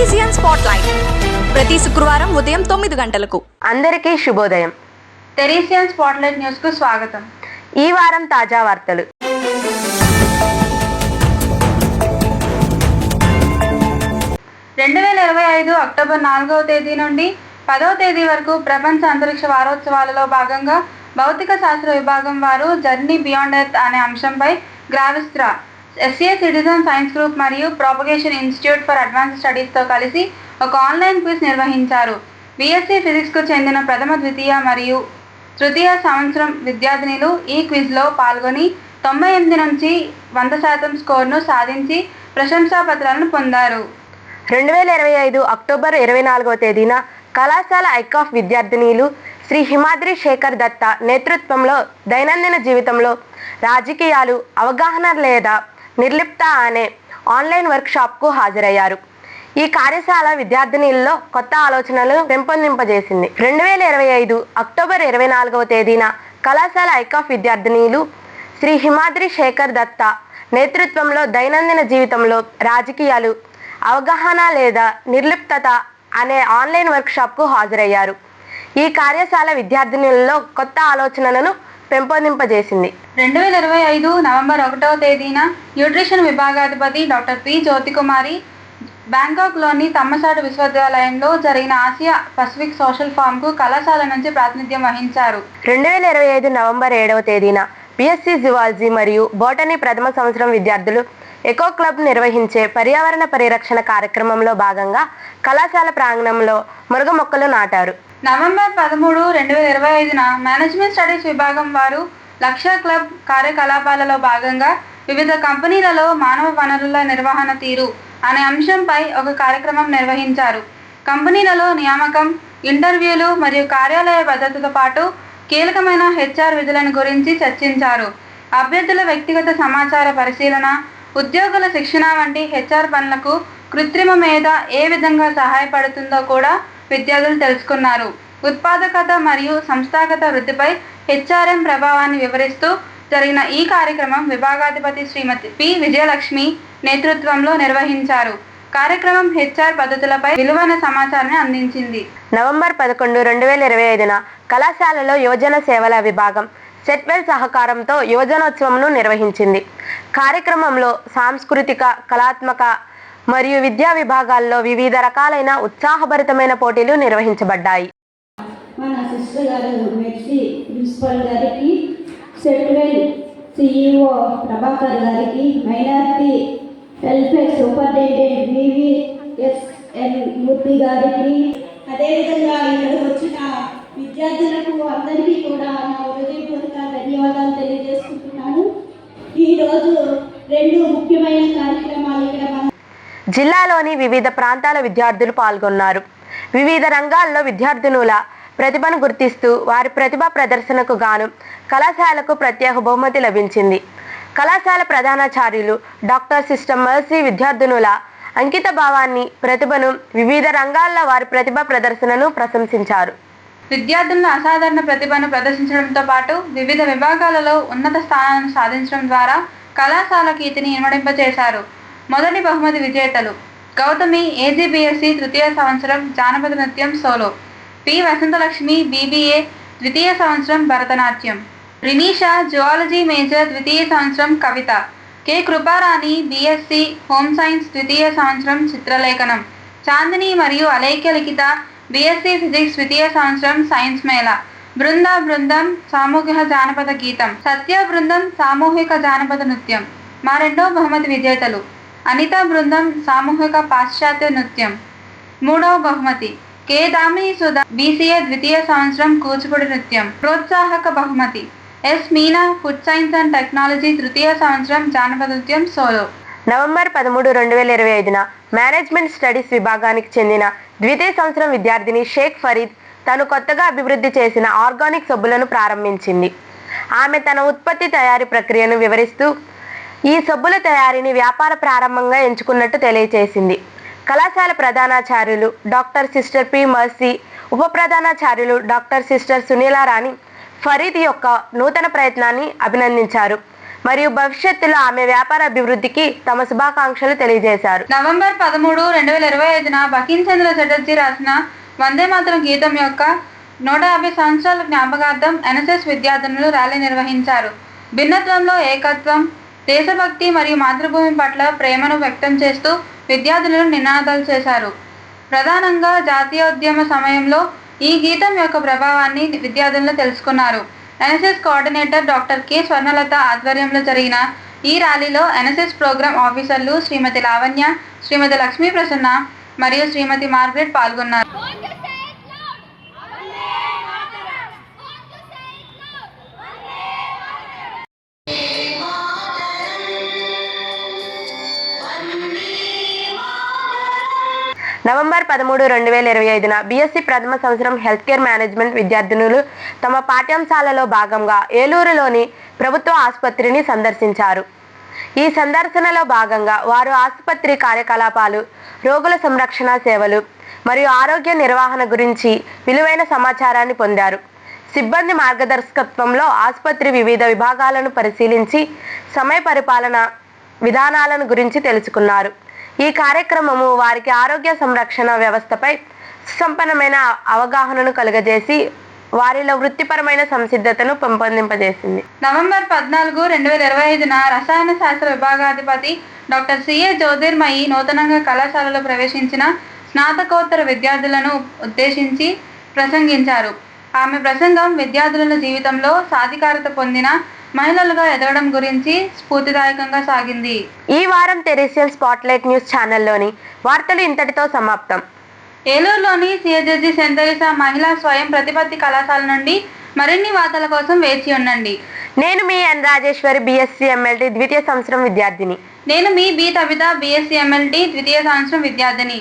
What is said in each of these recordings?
Spot light ప్రతి శుక్రవారం ఉదయం తొమ్మిది గంటలకు. అందరికీ శుభోదయం. టెరీసియన్ స్పాట్లైట్ న్యూస్కు స్వాగతం. ఈ వారం తాజా వార్తలు. రెండు వేల ఇరవై ఐదు అక్టోబర్ నాలుగవ తేదీ నుండి పదవ తేదీ వరకు ప్రపంచ అంతరిక్ష వారోత్సవాలలో భాగంగా భౌతిక శాస్త్ర విభాగం వారు జర్నీ బియాండ్ ఎర్త్ అనే అంశంపై గ్రావిస్త్రా ఎస్ఏ సిటిజన్ సైన్స్ గ్రూప్ మరియు ప్రాపగేషన్ ఇన్స్టిట్యూట్ ఫర్ అడ్వాన్స్ స్టడీస్తో కలిసి ఒక ఆన్లైన్ క్విజ్ నిర్వహించారు. బీఎస్సీ ఫిజిక్స్కు చెందిన ప్రథమ ద్వితీయ మరియు తృతీయ సంవత్సరం విద్యార్థినులు ఈ క్విజ్లో పాల్గొని తొంభై ఎనిమిది నుంచి వంద శాతం స్కోర్ను సాధించి ప్రశంసాపత్రాలను పొందారు. రెండు వేల ఇరవై ఐదు అక్టోబర్ ఇరవై నాలుగవ తేదీన కళాశాల ఐకాఫ్ విద్యార్థినీలు శ్రీ హిమాద్రి శేఖర్ దత్త నేతృత్వంలో దైనందిన జీవితంలో రాజకీయాలు అవగాహన లేదా నిర్లిప్త అనే ఆన్లైన్ వర్క్షాప్కు హాజరయ్యారు. ఈ కార్యశాల విద్యార్థినిల్లో కొత్త ఆలోచనలు పెంపొందింపజేసింది. రెండు వేల ఇరవై ఐదు అక్టోబర్ ఇరవై నాలుగవ తేదీన కళాశాల ఐకాఫ్ విద్యార్థినిలు శ్రీ హిమాద్రి శేఖర్ దత్త నేతృత్వంలో దైనందిన జీవితంలో రాజకీయాలు అవగాహన లేదా నిర్లిప్తత అనే ఆన్లైన్ వర్క్షాప్కు హాజరయ్యారు. ఈ కార్యశాల విద్యార్థినులలో కొత్త ఆలోచనలను పెంపొందింపజేసింది. రెండు వేల ఇరవై ఐదు నవంబర్ ఒకటవ తేదీన న్యూట్రిషన్ విభాగాధిపతి డాక్టర్ పి జ్యోతికుమారి బ్యాంకాక్లోని తమ్మసాడు విశ్వవిద్యాలయంలో జరిగిన ఆసియా పసిఫిక్ సోషల్ ఫామ్కు కళాశాల నుంచి ప్రాతినిధ్యం వహించారు. రెండు వేల ఇరవై ఐదు నవంబర్ ఏడవ తేదీన బిఎస్సి జువాలజీ మరియు బోటనీ ప్రథమ సంవత్సరం విద్యార్థులు ఎకో క్లబ్ నిర్వహించే పర్యావరణ పరిరక్షణ కార్యక్రమంలో భాగంగా కళాశాల ప్రాంగణంలో మురుగ మొక్కలు నాటారు. నవంబర్ పదమూడు రెండు వేల ఇరవై ఐదున మేనేజ్మెంట్ స్టడీస్ విభాగం వారు లక్ష క్లబ్ కార్యకలాపాలలో భాగంగా వివిధ కంపెనీలలో మానవ వనరుల నిర్వహణ తీరు అనే అంశంపై ఒక కార్యక్రమం నిర్వహించారు. కంపెనీలలో నియామకం ఇంటర్వ్యూలు మరియు కార్యాలయ భద్రతతో పాటు కీలకమైన హెచ్ఆర్ విధులను గురించి చర్చించారు. అభ్యర్థుల వ్యక్తిగత సమాచార పరిశీలన ఉద్యోగుల శిక్షణ వంటి హెచ్ఆర్ పనులకు కృత్రిమ మేధ ఏ విధంగా సహాయపడుతుందో కూడా విద్యార్థులు తెలుసుకున్నారు. ఉత్పాదకత మరియు సంస్థాగత వృద్ధిపై హెచ్ఆర్ఎం ప్రభావాన్ని వివరిస్తూ జరిగిన ఈ కార్యక్రమం విభాగాధిపతి శ్రీమతి పి. విజయలక్ష్మి నేతృత్వంలో నిర్వహించారు. కార్యక్రమం హెచ్ఆర్ పద్ధతులపై విలువైన సమాచారాన్ని అందించింది. నవంబర్ పదకొండు రెండు వేల ఇరవై ఐదున కళాశాలలో యువజన సేవల విభాగం సెట్వెల్ సహకారంతో యువజనోత్సవంను నిర్వహించింది. కార్యక్రమంలో సాంస్కృతిక కళాత్మక మరియు విద్యా విభాగాల్లో వివిధ రకాలైన ఉత్సాహభరితమైన పోటీలు నిర్వహించబడ్డాయి. మన సిస్టర్ గారు మెచ్చి ప్రిన్సిపల్ గారికి సెట్వెల్ సిఇఓ ప్రభాకర్ గారికి minority welfare superintendent VVSN Murthy గారికి అదేవిధంగా ఇక్కడికి వచ్చిన విద్యార్థుల అందరికీ కూడా నా హృదయపూర్వక ధన్యవాదాలు తెలియజేసుకుంటున్నాను ఈరోజు రెండు ముఖ్యమైన కార్యక్రమాలు ఇక్కడ మన జిల్లాలోని వివిధ ప్రాంతాల విద్యార్థులు పాల్గొన్నారు. వివిధ రంగాల్లో విద్యార్థినుల ప్రతిభను గుర్తిస్తూ వారి ప్రతిభా ప్రదర్శనకు గాను కళాశాలకు ప్రత్యేక బహుమతి లభించింది. కళాశాల ప్రధానాచార్యులు డాక్టర్ సిస్టర్ మర్సీ విద్యార్థినుల అంకిత భావాన్ని ప్రతిభను వివిధ రంగాల్లో వారి ప్రతిభ ప్రదర్శనను ప్రశంసించారు. విద్యార్థులను అసాధారణ ప్రతిభను ప్రదర్శించడంతో పాటు వివిధ విభాగాలలో ఉన్నత స్థానాలను సాధించడం ద్వారా కళాశాల కీర్తిని ఇనుమడింపచేశారు మొదటి బహుమతి విజేతలు. గౌతమి ఏజీబీఎస్సి తృతీయ సంవత్సరం జానపద నృత్యం సోలో. పి. వసంతలక్ష్మి బీబీఏ ద్వితీయ సంవత్సరం భరతనాట్యం. రినీషా జువాలజీ మేజర్ ద్వితీయ సంవత్సరం Kavitha. K. Kruparani BSc home science ద్వితీయ సంవత్సరం చిత్రలేఖనం. చాందిని మరియు అలేఖ్య లిఖిత బీఎస్సీ ఫిజిక్స్ ద్వితీయ సంవత్సరం సైన్స్ మేళ. బృంద బృందం సామూహిక జానపద గీతం. సత్య బృందం సామూహిక జానపద నృత్యం. మా రెండో బహుమతి విజేతలు. అనిత బృందం సామూహిక పాశ్చాత్య నృత్యం. మూడవ బహుమతి. కే. దామిని సుధా బీసీఏ ద్వితీయ సంవత్సరం కూచిపూడి నృత్యం. ప్రోత్సాహక బహుమతి. S. Meena food science and technology తృతీయ సంవత్సరం జానపద నృత్యం సోలో. నవంబర్ పదమూడు రెండు వేల ఇరవై ఐదున మేనేజ్మెంట్ స్టడీస్ విభాగానికి చెందిన ద్వితీయ సంవత్సరం విద్యార్థిని షేక్ ఫరీద్ తను కొత్తగా అభివృద్ధి చేసిన ఆర్గానిక్ సబ్బులను ప్రారంభించింది. ఆమె తన ఉత్పత్తి తయారీ ప్రక్రియను వివరిస్తూ ఈ సబ్బుల తయారీని వ్యాపార ప్రారంభంగా ఎంచుకున్నట్టు తెలియజేసింది కళాశాల ప్రధానాచార్యులు డాక్టర్ సిస్టర్ పి మర్సీ ఉప ప్రధానాచార్యులు డాక్టర్ సిస్టర్ సునీలా రాణి ఫరీద్ యొక్క నూతన ప్రయత్నాన్ని అభినందించారు. మరియు భవిష్యత్తులో ఆమె వ్యాపార అభివృద్ధికి తమ శుభాకాంక్షలు తెలియజేశారు. నవంబర్ పదమూడు రెండు వేల ఇరవై ఐదున బకిన్ చంద్ర చటర్జీ రాసిన వందే మాతరం గీతం యొక్క నూట యాభై సంవత్సరాల జ్ఞాపకార్థం ఎన్ఎస్ఎస్ విద్యార్థినులు ర్యాలీ నిర్వహించారు. భిన్నత్వంలో ఏకత్వం దేశభక్తి మరియు మాతృభూమి పట్ల ప్రేమను వ్యక్తం చేస్తూ విద్యార్థులను నినాదాలు చేశారు. ప్రధానంగా జాతీయోద్యమ సమయంలో ఈ గీతం యొక్క ప్రభావాన్ని విద్యార్థులను తెలుసుకున్నారు. NSS coordinator doctor K. Swarnalatha ఆధ్వర్యంలో జరిగిన ఈ ర్యాలీలో ఎన్ఎస్ఎస్ ప్రోగ్రామ్ ఆఫీసర్లు శ్రీమతి లావణ్య శ్రీమతి లక్ష్మీ ప్రసన్న మరియు శ్రీమతి మార్గరెట్ పాల్గొన్నారు. నవంబర్ పదమూడు రెండు వేల ఇరవై ఐదున బీఎస్సీ ప్రథమ సంవత్సరం హెల్త్ కేర్ మేనేజ్మెంట్ విద్యార్థినులు తమ పాఠ్యాంశాలలో భాగంగా ఏలూరులోని ప్రభుత్వ ఆసుపత్రిని సందర్శించారు. ఈ సందర్శనలో భాగంగా వారు ఆసుపత్రి కార్యకలాపాలు రోగుల సంరక్షణ సేవలు మరియు ఆరోగ్య నిర్వహణ గురించి విలువైన సమాచారాన్ని పొందారు. సిబ్బంది మార్గదర్శకత్వంలో ఆసుపత్రి వివిధ విభాగాలను పరిశీలించి సమయ పరిపాలన విధానాలను గురించి తెలుసుకున్నారు. ఈ కార్యక్రమము వారికి ఆరోగ్య సంరక్షణ వ్యవస్థపై సుసంపన్నమైన అవగాహనను కలుగజేసి వారిలో వృత్తిపరమైన సంసిద్ధతను పెంపొందింపజేసింది. నవంబర్ పద్నాలుగు రెండు వేల ఇరవై ఐదున రసాయన శాస్త్ర విభాగాధిపతి డాక్టర్ సిఏ జ్యోతిర్మయి నూతనంగా కళాశాలలో ప్రవేశించిన స్నాతకోత్తర విద్యార్థులను ఉద్దేశించి ప్రసంగించారు. ఆమె ప్రసంగం విద్యార్థుల జీవితంలో సాధికారత పొందిన మహిళలుగా ఎదగడం గురించి స్ఫూర్తిదాయకంగా సాగింది. ఈ వారం టెరిషియల్ స్పాట్లైట్ న్యూస్ ఛానల్లోని వార్తలు ఇంతటితో సమాప్తం. ఏలూరులోని సిఎస్జి సెంతరిసా మహిళా స్వయం ప్రతిపత్తి కళాశాల నుండి మరిన్ని వార్తల కోసం వేచి ఉండండి. నేను మీ ఎన్ రాజేశ్వరి బిఎస్సి ఎంఎల్టీ ద్వితీయ సంవత్సరం విద్యార్థిని. నేను మీ బి కవిత బిఎస్సి ఎంఎల్టీ ద్వితీయ సంవత్సరం విద్యార్థిని.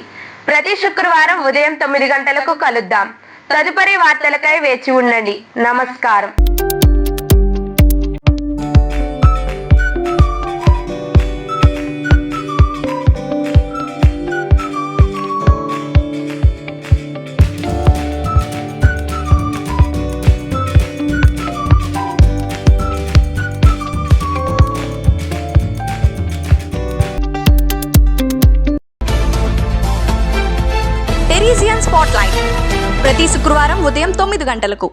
ప్రతి శుక్రవారం ఉదయం తొమ్మిది గంటలకు కలుద్దాం. తదుపరి వార్తలకై వేచి ఉండండి. నమస్కారం. స్పాట్లైట్. ప్రతి శుక్రవారం ఉదయం తొమ్మిది గంటలకు.